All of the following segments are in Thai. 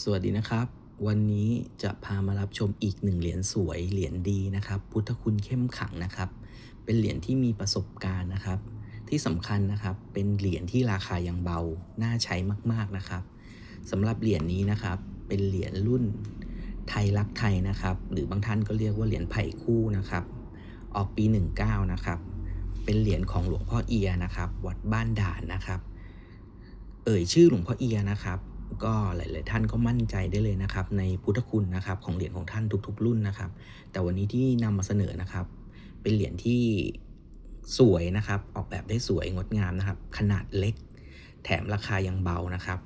สวัสดีนะครับ วันนี้จะพามารับชมอีกหนึ่งเหรียญสวยเหรียญดีนะครับ พุทธคุณเข้มขังนะครับ เป็นเหรียญที่มีประสบการณ์นะครับ ที่สำคัญนะครับเป็นเหรียญที่ราคายังเบาน่าใช้มากๆนะครับสำหรับเหรียญนี้นะครับ เป็นเหรียญรุ่นไทยรักไทยนะครับ หรือบางท่านก็เรียกว่าเหรียญไผ่คู่นะครับ ออกปี 19 นะครับ เป็นเหรียญของหลวงพ่อเอียนะครับ วัดบ้านด่านนะครับ เอ่ยชื่อหลวงพ่อเอียนะครับ ก็หลาย ๆ ท่านก็มั่นใจได้เลยนะครับในพุทธคุณนะครับของเหรียญของท่านทุก ๆ รุ่นนะครับ แต่วันนี้ที่นำมาเสนอนะครับ เป็นเหรียญที่สวยนะครับ ออกแบบได้สวยงดงามนะครับ ขนาดเล็ก แถมราคายังเบานะครับ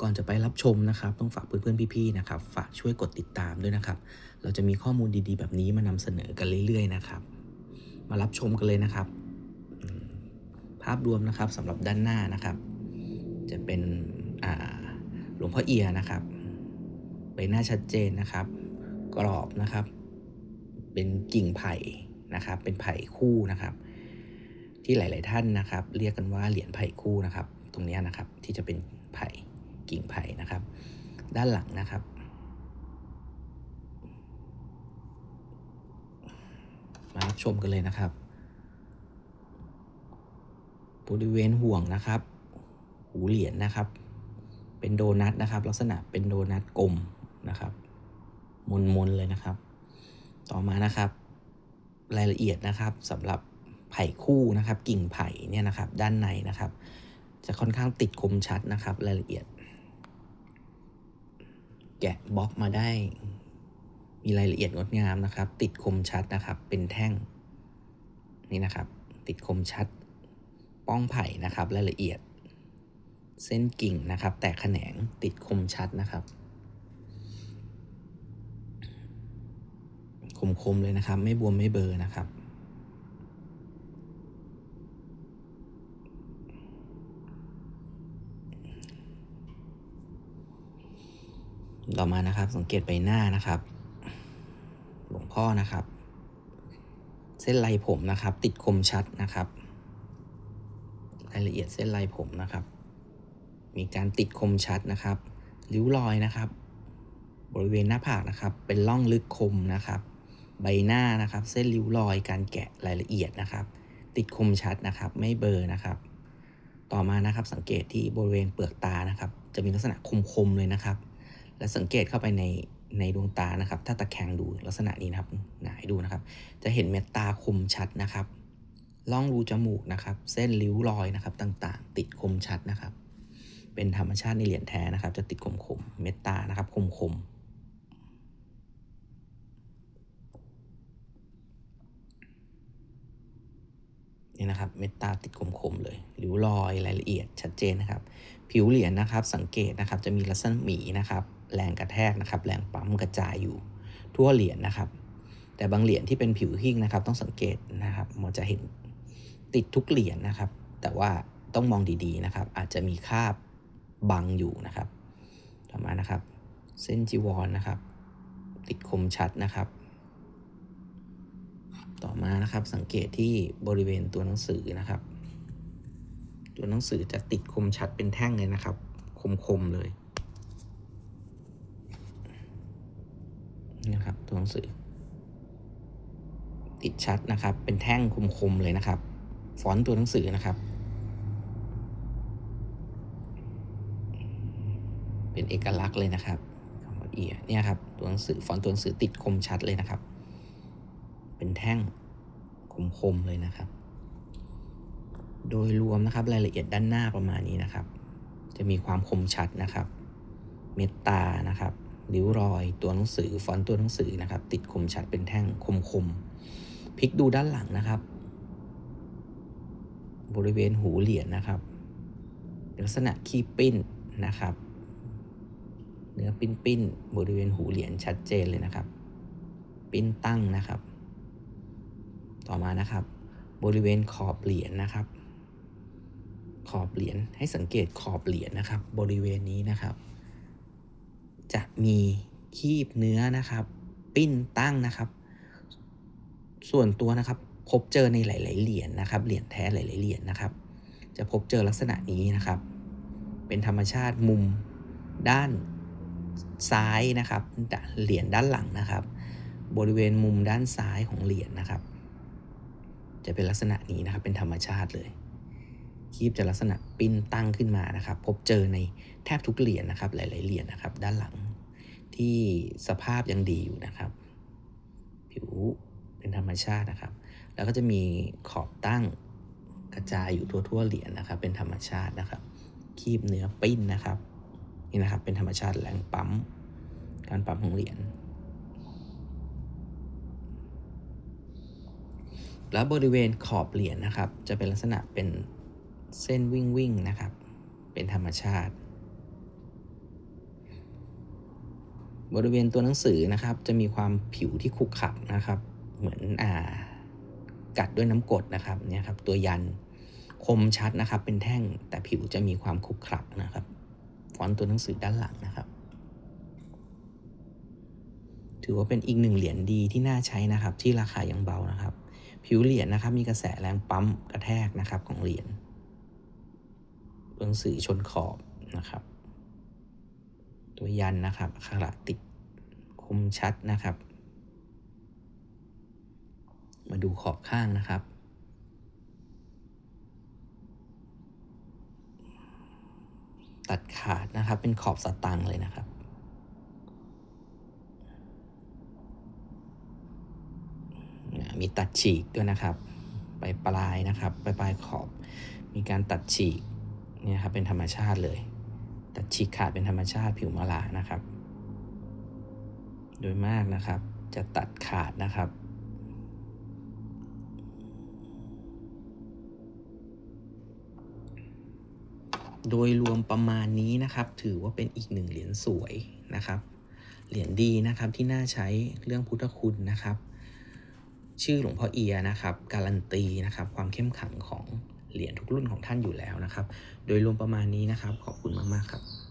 ก่อนจะไปรับชมนะครับ ต้องฝากเพื่อน ๆ พี่ ๆ นะครับ ฝากช่วยกดติดตามด้วยนะครับ เราจะมีข้อมูลดี ๆ แบบนี้มานำเสนอกันเรื่อย ๆ นะครับ มารับชมกันเลยนะครับ ภาพรวมนะครับสำหรับด้านหน้านะครับ จะเป็นอ่า วงพ่อเอียนะครับใบหน้าชัดเจนนะครับ กรอบนะครับ เป็นกิ่งไผ่นะครับ เป็นไผ่คู่นะครับ ที่หลาย ๆ ท่านนะครับ เรียกกันว่าเหรียญไผ่คู่นะครับ ตรงนี้นะครับที่จะเป็นไผ่กิ่งไผ่นะครับ ด้านหลังนะครับมารับชมกันเลยนะครับ บริเวณห่วงนะครับ หูเหรียญนะครับ เป็นโดนัทนะครับ ลักษณะเป็นโดนัทกลมนะครับมนๆเลยนะครับ ต่อมานะครับ รายละเอียดนะครับสำหรับไผ่คู่นะครับ กิ่งไผ่เนี่ยนะครับ ด้านในนะครับ จะค่อนข้างติดคมชัดนะครับ รายละเอียด แกะบล็อกมาได้ มีรายละเอียดงดงามนะครับ ติดคมชัดนะครับ เป็นแท่งนี่นะครับ ติดคมชัด ป้องไผ่นะครับ รายละเอียด เส้นกิ่งนะครับ แตกแขนงติดคมชัดนะครับ คมๆเลยนะครับ ไม่บวมไม่เบลอนะครับ ต่อมานะครับ สังเกตใบหน้านะครับ หลวงพ่อนะครับ เส้นลายผมนะครับ ติดคมชัดนะครับ รายละเอียดเส้นลายผมนะครับ มีการติดคมชัดนะครับ ริ้วรอยนะครับ บริเวณหน้าผากนะครับ เป็นร่องลึกคมนะครับ ใบหน้านะครับ เส้นริ้วรอย การแกะรายละเอียดนะครับ ติดคมชัดนะครับ ไม่เบลอนะครับ ต่อมานะครับสังเกตที่บริเวณเปลือกตานะครับ จะมีลักษณะคมๆเลยนะครับ และสังเกตเข้าไปในในดวงตานะครับ ถ้าตะแคงดูลักษณะนี้นะครับหงายดูนะครับ จะเห็นเม็ดตาคมชัดนะครับล่องรูจมูกนะครับ เส้นริ้วรอยนะครับต่างๆ ติดคมชัดนะครับ เป็นธรรมชาติในเหรียญแท้นะครับ จะติดคมคมเม็ดตานะครับคมคมนี่นะครับเม็ดตาติดคมคมเลยริ้วรอยรายละเอียดชัดเจนนะครับ ผิวเหรียญนะครับ สังเกตนะครับจะมีลักษณะหมีนะครับ แรงกระแทกนะครับ แรงปั๊มกระจายอยู่ทั่วเหรียญนะครับ แต่บางเหรียญที่เป็นผิวหิ้งนะครับ ต้องสังเกตนะครับมันจะเห็นติดทุกเหรียญนะครับ แต่ว่าต้องมองดีๆนะครับ อาจจะมีคราบ บังอยู่นะครับ ต่อมานะครับ เส้นจีวรนะครับ ติดคมชัดนะครับ ต่อมานะครับสังเกตที่บริเวณตัวหนังสือนะครับ ตัวหนังสือจะติดคมชัดเป็นแท่งเลยนะครับ คมๆเลยนี่นะครับตัวหนังสือ ติดชัดนะครับ เป็นแท่งคมๆเลยนะครับฟอนต์ตัวหนังสือนะครับ เป็นเอกลักษณ์เลยนะครับคำว่าเอียเนี่ยครับตัวหนังสือฟอนต์ตัวหนังสือติดคมชัดเลยนะครับ เป็นแท่งคมๆเลยนะครับ โดยรวมนะครับรายละเอียดด้านหน้าประมาณนี้นะครับ จะมีความคมชัดนะครับ เม็ดตานะครับริ้วรอยตัวหนังสือฟอนต์ตัวหนังสือนะครับ ติดคมชัดเป็นแท่งคมๆพลิกดูด้านหลังนะครับ บริเวณหูเหรียญนะครับ ลักษณะขี้ปิ้นนะครับ เนื้อปิ้นปิ้นบริเวณหูเหรียญชัดเจนเลยนะครับ ปิ้นตั้งนะครับ ต่อมานะครับ บริเวณขอบเหรียญนะครับ ขอบเหรียญให้สังเกตขอบเหรียญนะครับ บริเวณนี้นะครับ จะมีคีบเนื้อนะครับ ปิ้นตั้งนะครับ ส่วนตัวนะครับ พบเจอในหลาย ๆ เหรียญนะครับ เหรียญแท้หลาย ๆ เหรียญนะครับ จะพบเจอลักษณะนี้นะครับ เป็นธรรมชาติมุมด้าน ซ้ายนะครับเหรียญด้านหลังนะครับ บริเวณมุมด้านซ้ายของเหรียญนะครับ จะเป็นลักษณะนี้นะครับเป็นธรรมชาติเลยคีบจะลักษณะปิ้นตั้งขึ้นมานะครับ พบเจอในแทบทุกเหรียญนะครับ หลาย ๆเหรียญนะครับ ด้านหลังที่สภาพยังดีอยู่นะครับ ผิวเป็นธรรมชาตินะครับ แล้วก็จะมีขอบตั้งกระจายอยู่ทั่ว ๆ เหรียญนะครับ เป็นธรรมชาตินะครับ คีบเนื้อปิ้นนะครับ นี่นะครับ เป็นธรรมชาติแรงปั๊ม การปั๊มของเหรียญ แล้วบริเวณขอบเหรียญนะครับ จะเป็นลักษณะเป็นเส้นวิ่งวิ่งๆนะครับ เป็นธรรมชาติ บริเวณตัวหนังสือนะครับ จะมีความผิวที่ขรุขระนะครับ เหมือนอ่ากัดด้วยน้ำกรดนะครับเนี่ยครับตัวยันคมชัดนะครับ เป็นแท่งแต่ผิวจะมีความขรุขระนะครับ ฟอนต์ตัวหนังสือด้านหลังนะครับ ถือว่าเป็นอีกหนึ่งเหรียญดีที่น่าใช้นะครับ ที่ราคายังเบานะครับ ผิวเหรียญนะครับ มีกระแสแรงปั๊มกระแทกนะครับของเหรียญหนังสือชนขอบนะครับ ตัวยันนะครับอักขระติดคมชัดนะครับ มาดูขอบข้างนะครับ ตัดขาดนะครับ เป็นขอบสตังค์เลยนะครับ มีตัดฉีกด้วยนะครับ ไปปลายนะครับ ไปปลายขอบ มีการตัดฉีกเนี่ยครับเป็นธรรมชาติเลย ตัดฉีกขาดเป็นธรรมชาติผิวมะลานะครับ โดยมากนะครับ จะตัดขาดนะครับ โดยรวมประมาณนี้นะครับ ถือว่าเป็นอีกหนึ่งเหรียญสวยนะครับ เหรียญดีนะครับที่น่าใช้เรื่องพุทธคุณนะครับ ชื่อหลวงพ่อเอียนะครับ การันตีนะครับ ความเข้มขังของเหรียญทุกรุ่นของท่านอยู่แล้วนะครับ โดยรวมประมาณนี้นะครับ ขอบคุณมาก ๆ ครับ